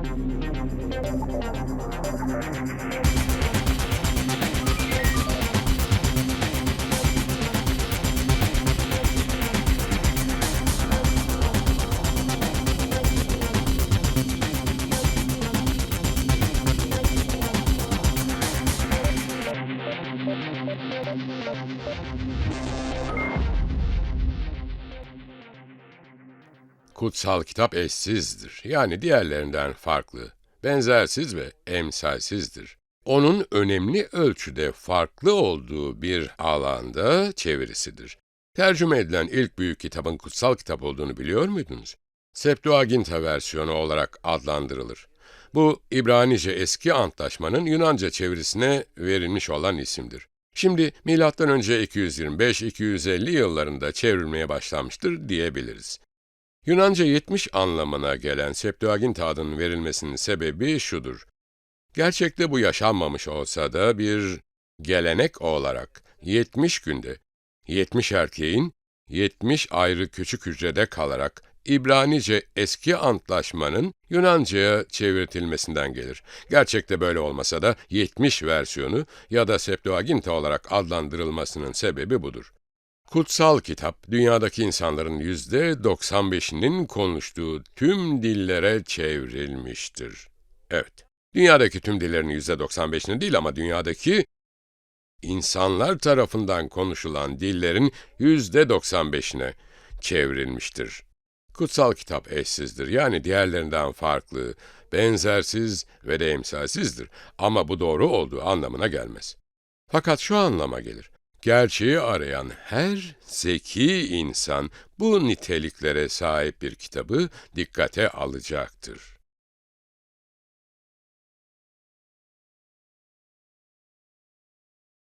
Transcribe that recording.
We'll be. Kutsal kitap eşsizdir. Yani diğerlerinden farklı, benzersiz ve emsalsizdir. Onun önemli ölçüde farklı olduğu bir alanda çevirisidir. Tercüme edilen ilk büyük kitabın kutsal kitap olduğunu biliyor muydunuz? Septuaginta versiyonu olarak adlandırılır. Bu, İbranice eski antlaşmanın Yunanca çevirisine verilmiş olan isimdir. Şimdi M.Ö. 225-250 yıllarında çevrilmeye başlanmıştır diyebiliriz. Yunanca 70 anlamına gelen Septuaginta adının verilmesinin sebebi şudur. Gerçekte bu yaşanmamış olsa da bir gelenek olarak 70 günde 70 erkeğin 70 ayrı küçük hücrede kalarak İbranice eski antlaşmanın Yunanca'ya çevrilmesinden gelir. Gerçekte böyle olmasa da 70 versiyonu ya da Septuaginta olarak adlandırılmasının sebebi budur. Kutsal kitap, dünyadaki insanların yüzde 95'inin konuştuğu tüm dillere çevrilmiştir. Evet, dünyadaki tüm dillerin yüzde 95'ini değil ama dünyadaki insanlar tarafından konuşulan dillerin yüzde 95'ine çevrilmiştir. Kutsal kitap eşsizdir, yani diğerlerinden farklı, benzersiz ve de emsalsizdir ama bu doğru olduğu anlamına gelmez. Fakat şu anlama gelir. Gerçeği arayan her zeki insan bu niteliklere sahip bir kitabı dikkate alacaktır.